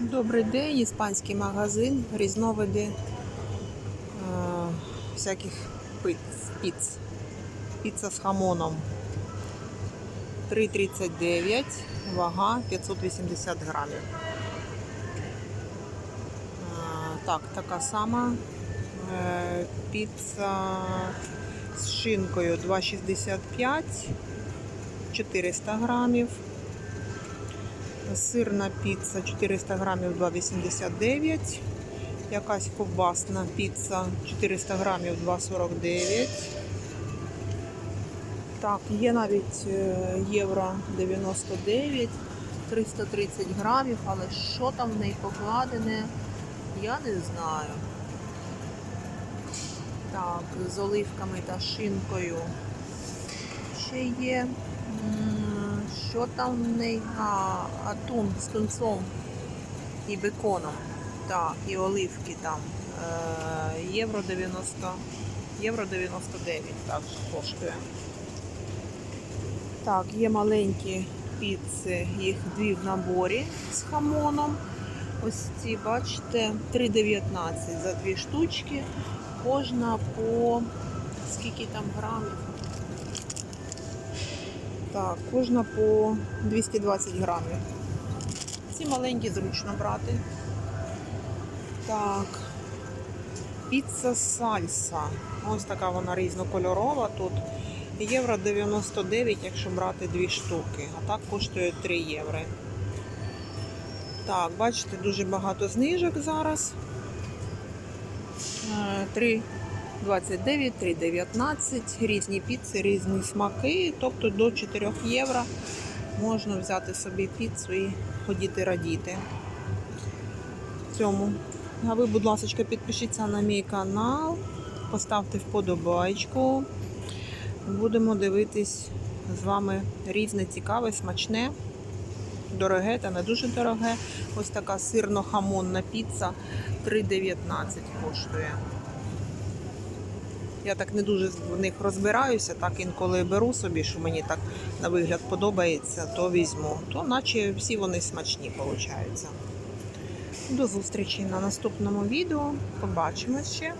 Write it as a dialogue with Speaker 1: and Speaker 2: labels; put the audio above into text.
Speaker 1: Добрий день, іспанський магазин, різновиди е, всяких пиц, піц. Піца з хамоном. 3,39, вага 580 грамів. Е, так, така сама е, піца з шинкою 2,65, 400 грамів. Сирна піца 400 грамів 2,89. Якась ковбасна піца 400 грамів 2,49. Так, є навіть е, євро 99, 330 грамів, але що там в неї покладене, я не знаю. Так, з оливками та шинкою ще є. Що там в неї? А, атун з тунцом і беконом. Так, і оливки там. Е, євро 90, євро 99 так коштує. Так, є маленькі піци, їх дві в наборі з хамоном. Ось ці, бачите, 3,19 за дві штучки. Кожна по скільки там грамів? Так, кожна по 220 грамів. Ці маленькі зручно брати. Так. Піца сальса. Ось така вона різнокольорова тут. Євро 99, якщо брати дві штуки. А так коштує 3 євро. Так, бачите, дуже багато знижок зараз. Е, 3,29, 3,19. Різні піци, різні смаки. Тобто до 4 євро можна взяти собі піцу і ходіти радіти. Цьому. А ви, будь ласка, підпишіться на мій канал, поставте вподобайку. Будемо дивитись з вами різне, цікаве, смачне, дороге та не дуже дороге. Ось така сирно-хамонна піца 3,19 коштує. Я так не дуже в них розбираюся, так інколи беру собі, що мені так на вигляд подобається, то візьму. То наче всі вони смачні виходять. До зустрічі на наступному відео. Побачимось ще.